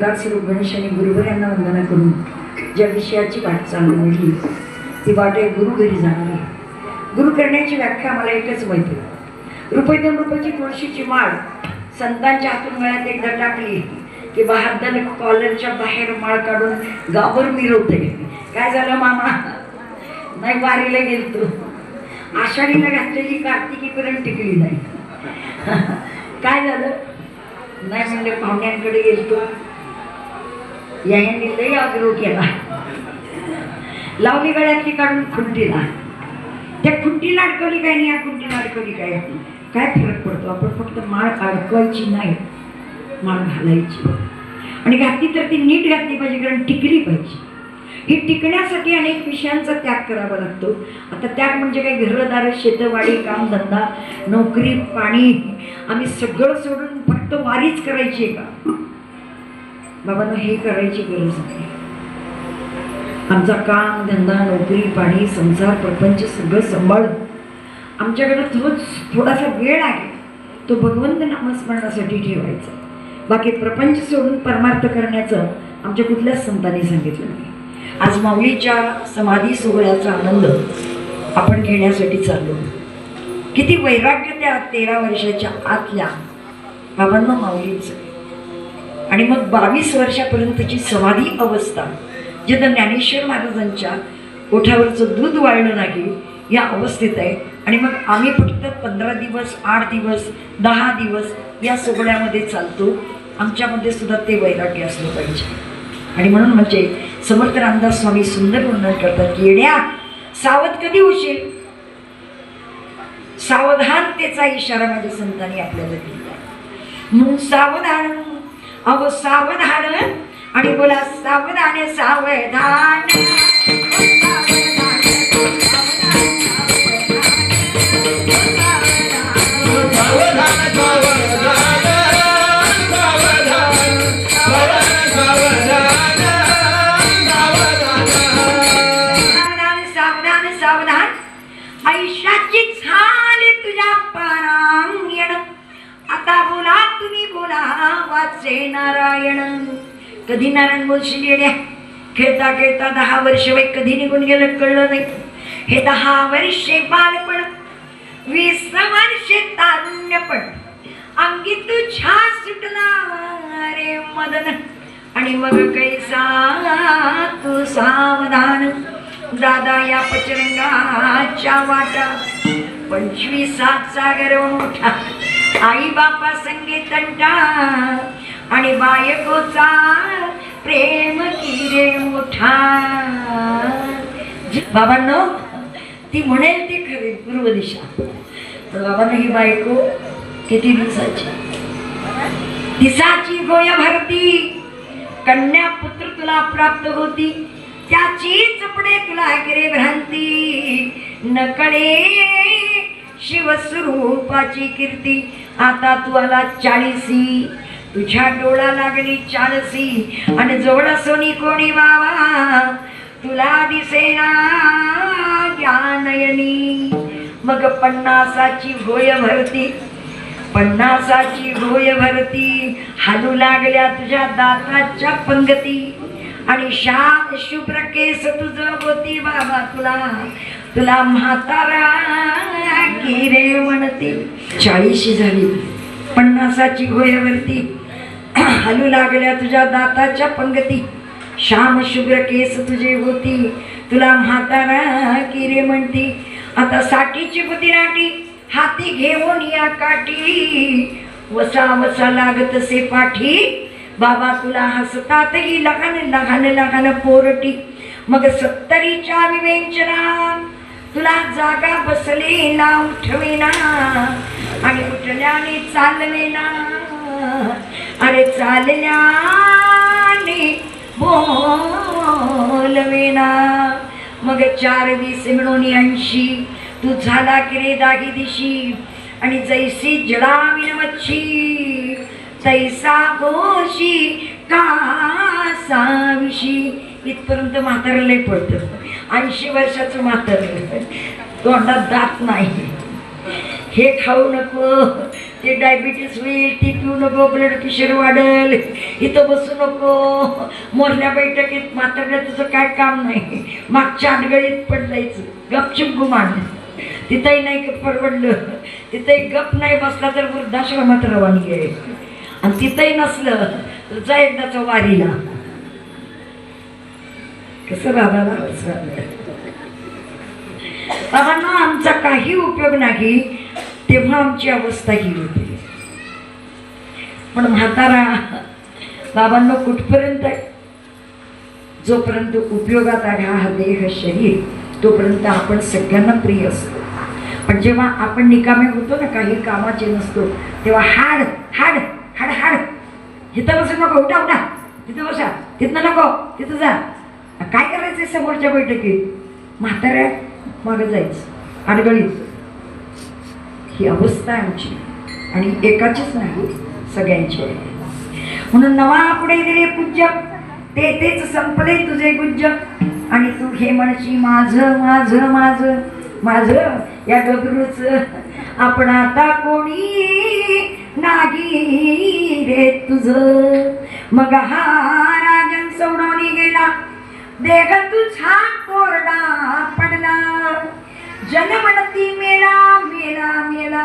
गणेश आणि गुरुवर यांना वंदना करून ज्या विषयाची वाट चालू मिळली ती वाट आहे गुरु घरी जाणारी. गुरु करण्याची व्याख्या मला एकच माहिती रुपये दोन रुपयाची तुळशीची माळ संतांच्या हातून गळ्यात एकदा टाकली की बाहेर कॉलरच्या बाहेर माळ काढून गावर मिरवते. काय झालं मामा? नाही वारीला गेलतो. आषाढीला घातलेली कार्तिकीपर्यंत टिकली नाही. काय झालं? नाही म्हणले पाहुण्यांकडे गेलतो. यांनी लई आग्रह केला. लावली गळ्यातली काढून खुंटीला. त्या खुंटीला अडकवली काय नाही या खुंटीला अडकवली काय? काय फरक पडतो? आपण फक्त माळ अडकवायची नाही माळ घालायची. आणि घातली तर ती नीट घातली पाहिजे कारण टिकली पाहिजे. ही टिकण्यासाठी अनेक विषयांचा त्याग करावा लागतो. आता त्याग म्हणजे काही घरदार शेतवाडी कामधंदा नोकरी पाणी. आम्ही सगळं सोडून फक्त वारीच करायची आहे का? बाबांना हे करायची गरज नाही. आमचा काम धंदा नोकरी पाणी संसार प्रपंच सगळं सांभाळून आमच्याकडे रोज थोडासा वेळ आहे. तो भगवंत नामस्मरणासाठी ठेवायचा. बाकी प्रपंच सोडून परमार्थ करण्याचं आमच्या कुठल्याच संतांनी सांगितलं नाही. आज माऊलीच्या समाधी सोहळ्याचा आनंद आपण घेण्यासाठी चाललो. किती वैराग्य त्या तेरा वर्षाच्या आतल्या बाबांना माऊलीचं. आणि मग बावीस वर्षापर्यंतची समाधी अवस्था जिथं ज्ञानेश्वर महाराजांच्या ओठावरचं दूध वाळलं नाही या अवस्थेत आहे. आणि मग आम्ही फक्त पंधरा दिवस आठ दिवस दहा दिवस या सोहळ्यामध्ये चालतो. आमच्यामध्ये सुद्धा ते वैराग्य असलं पाहिजे. आणि म्हणून म्हणजे समर्थ रामदास स्वामी सुंदर वर्णन करतात की येड्या सावध कधी होशील सावधानतेचा इशारा माझ्या संतांनी आपल्याला दिला आहे. म्हणून सावधान अहो सावधान. आणि बोला सावधान सावधान सावधान. कधी नारायण बोलशील येड्या? खेळता खेळता दहा वर्ष वय कधी निघून गेलं कळलं नाही. हे दहा वर्षे बालपण वीस वर्षे तारुण्यपण. अंगी तुझ्या सुटला रे मदन. आणि मग कैसा तू सावधान? दादा या पचरंगाच्या वाटा. पंचवीसात सागर मोठा. आई बापा संगीत तंटा. आणि बायकोचा प्रेम किरे मोठा. बाबांनो ती म्हणेल ती खरी पूर्व दिशा. तर बाबांनो ही बायको किती दिवसाची? दिसाची गोया भरती. कन्या पुत्र तुला प्राप्त होती. त्याची चपडे तुला गिरे भ्रांती. नकडे शिवस्वरूपाची कीर्ती. आता तू आला चाळीसी. तुझ्या डोळा लागली चालसी. आणि जोड सोनी कोणी बाबा तुला दिसेना ज्ञानयनी मग पन्नासाची भोय भरती. पन्नासाची भोय भरती. हालू लागल्या तुझ्या दाताच्या पंगती. आणि शांत शुभ्र केस तुझं होती बाबा तुला. तुला म्हातारा की रे म्हणते. चाळीशी झाली. पन्नासाची होयवरती हलू लागल्या तुझ्या दाताच्या पंगती. श्याम शुभ्र केस तुझे होती. तुला म्हातारा किरे रे म्हणती. आता साठीची बुद्धिनाटी हाती घेऊन या काठी. वसा वसा लागत से पाठी. बाबा तुला हसतातही लहान लहान लहान पोरटी. मग सत्तरीच्या विवेचना. तुला जागा बसले ना उठवेना. आणि उठल्याने चालवेना अरे चालल्याने बोलवेना मग चार वीस म्हणून ऐंशी. तू झाला की रे दागी दिशी. आणि जैसी जडाविन मच्छी. तैसा गोशी कासाविशी इथपर्यंत म्हातारं लय पडतं ऐंशी वर्षाचं म्हातारं तोंडात दात नाही. हे खाऊ नको. ते डायबिटीस होईल ती पिऊ नको ब्लड प्रेशर वाढेल. इथं बसू नको. मोरल्या बैठकीत म्हाताऱ्या तुझं काय काम नाही. मागच्या आडगळीत पडलायचं. गपचूप गुमान तिथंही नाही परवडलं. तिथंही गप नाही बसला तर वृद्धाश्रमात रवानी आहे. आणि तिथंही नसलं तर जा एकदाचं वारीला. कसं राहायला बाबांना आमचा काही उपयोग नाही. तेव्हा आमची अवस्था ही होती. पण म्हातारा बाबांना कुठपर्यंत जोपर्यंत उपयोगात आला हा देह शरीर तोपर्यंत आपण सगळ्यांना प्रिय असतो. पण जेव्हा आपण निकामे होतो ना काही कामाचे नसतो तेव्हा हाड हाड हाड हाड. इथं बसू नको उठा उठा. तिथं बसा. तिथनं नको तिथं जा. काय करायचंय समोरच्या बैठकीत? म्हाताऱ्या मागं जायचं. अडगळीत ही अवस्था आमची. आणि एकाचीच नाही सगळ्यांची आहे. म्हणून नवा पुढे गेले पूज्य. ते तेच संपले तुझे गुज्ज. आणि तू हे म्हणशी माझं माझं माझं माझं. या गबरूच आपण आता कोणी नाही रे तुझ. मग हा राजन सोडवणी गेला. देह तुझा कोरडा पडला. जनमनती मेला मेला मेला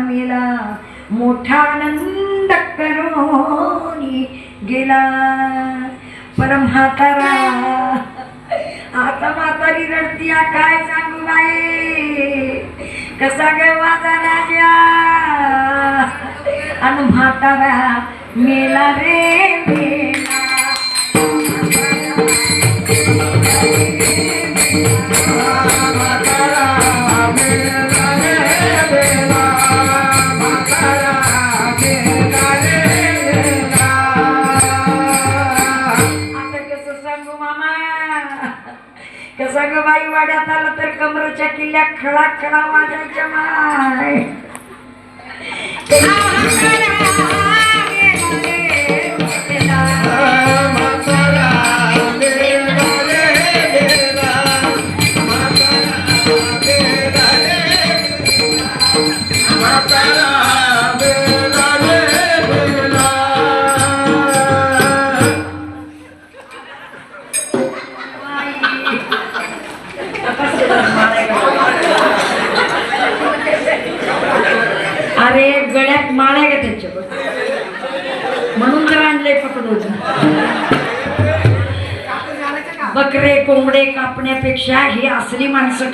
मेला मोठा आनंद करोनी गेला. परम्हातारा. आता म्हातारी रडतीया काय सांगू बाई? कसा ग माझा राजा? आणि म्हातारा मेला रे मेला. कसं वाड्यात आलं तर कमरेच्या किल्ल्या खळा खळा वाजायच्या माय.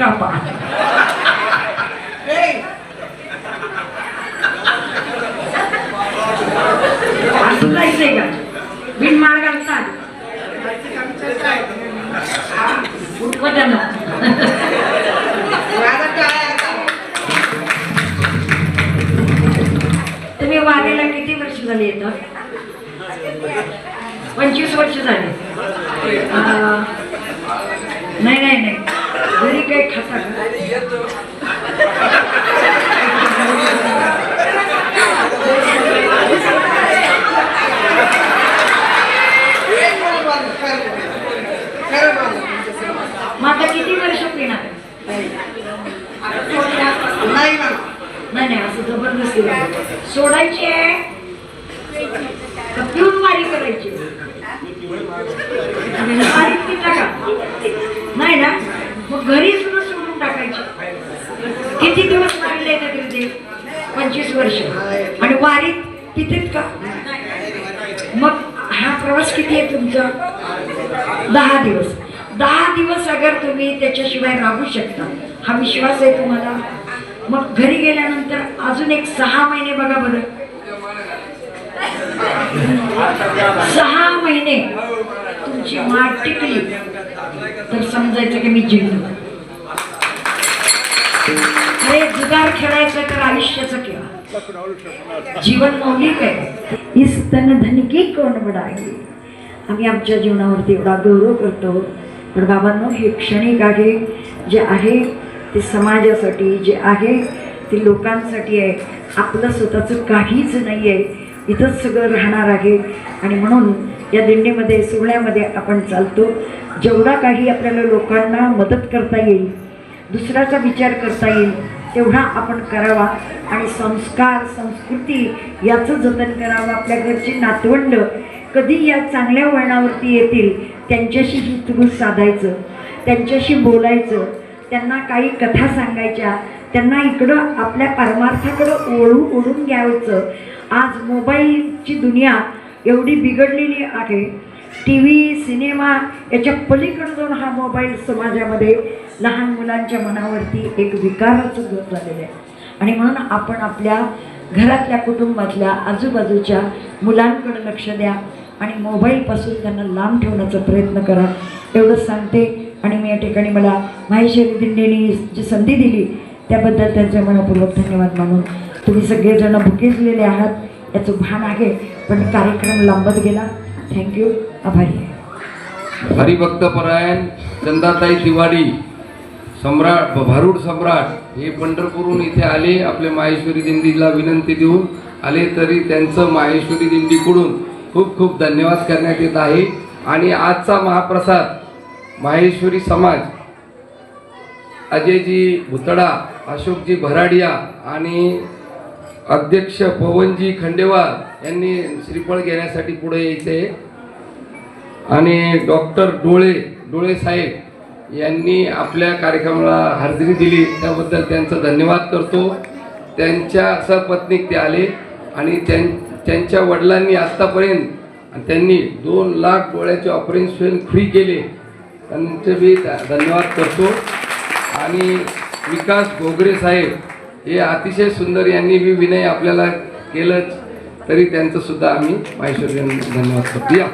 माणसं कापा असं जायचंय का? बिन घालतात उठवं त्यांना तुम्ही वारीला किती वर्ष झाली येतं पंचवीस वर्ष झाली. नाही नाही नाही. घरी काही खाता आता किती वर्ष पिणार? नाही ना. नाही नाही असं जबरदस्ती. सोडायची? आहे पिऊन वारी करायची? का? नाही ना? मग घरी सुद्धा सोडून टाकायची. किती दिवस वारीला येतात तरी ते पंचवीस वर्ष. आणि वारीत तिथेच का? मग हा प्रवास किती आहे तुमचा? दहा दिवस. दहा दिवस अगर तुम्ही त्याच्याशिवाय राहू शकता हा विश्वास आहे तुम्हाला? मग घरी गेल्यानंतर अजून एक सहा महिने बघा बरं. सहा महिने तुमची माठ टिकली. तर समजायचं की मी जिंकलो. अरे जुगार खेळायचं तर आयुष्याचं खेळा जीवन मौलिक आहे. इस तन धनकी कोण बडाई? आम्ही आमच्या जीवनावरती एवढा गौरव करतो. पण बाबांनो हे क्षणिक आहे. जे आहे ते समाजासाठी जे आहे ते लोकांसाठी आहे. आपलं स्वतःचं काहीच नाही आहे इथंच सगळं राहणार आहे. आणि म्हणून या दिंडीमध्ये सुरण्यामध्ये आपण चालतो. जेवढा काही आपल्याला लोकांना मदत करता येईल दुसऱ्याचा विचार करता येईल तेवढा आपण करावा. आणि संस्कार संस्कृती याचं जतन करावं. आपल्या घरची नातवंड कधी या चांगल्या वळणावरती येतील त्यांच्याशी हितगुज साधायचं त्यांच्याशी बोलायचं त्यांना काही कथा सांगायच्या त्यांना इकडं आपल्या परमार्थाकडं ओढू ओढून घ्यायचं. आज मोबाईलची दुनिया एवढी बिघडलेली आहे. टी व्ही सिनेमा याच्या पलीकडे जाऊन हा मोबाईल समाजामध्ये लहान मुलांच्या मनावरती एक विकारच घेऊन झालेलं आहे. आणि म्हणून आपण आपल्या घरातल्या कुटुंबातल्या आजूबाजूच्या मुलांकडे लक्ष द्या आणि मोबाईलपासून त्यांना लांब ठेवण्याचा प्रयत्न करा. एवढंच सांगते आणि मी या ठिकाणी मला माहेश्वरी दिंडीने जी संधी दिली त्याबद्दल त्यांचे मनपूर्वक धन्यवाद मानून. तुम्ही सगळेजण भुकेजलेले आहात. याचं भान आहे. पण कार्यक्रम लांबत गेला. थँक्यू आभारी आहे. हरिभक्तपरायण चंदाताई तिवाडी सम्राट भारूड सम्राट हे पंढरपूरहून इथे आले. आपल्या माहेश्वरी दिंडीला विनंती देऊन आले तरी त्यांचं माहेश्वरी दिंडीकडून खूप खूप धन्यवाद करण्यात येत आहे. आणि आजचा महाप्रसाद माहेश्वरी समाज अजयजी भुतडा अशोकजी भराडिया आणि अध्यक्ष पवनजी खंडेवार यांनी श्रीफळ घेण्यासाठी पुढे यायचे. आणि डॉक्टर डोळे डोळे साहेब यांनी आपल्या कार्यक्रमाला हजेरी दिली. त्याबद्दल त्यांचा धन्यवाद करतो. त्यांच्या सहपत्नीक ते आले आणि त्यां त्यांच्या वडिलांनी आत्तापर्यंत त्यांनी दोन लाख डोळ्याचे ऑपरेशन फ्री केले. त्यांचे मी धन्यवाद करतो. आणि विकास घोगरे साहेब हे अतिशय सुंदर यांनी बी विनय आपल्याला केलंच. तरी त्यांचं सुद्धा आम्ही माहेश्वर धन्यवाद करतो. या.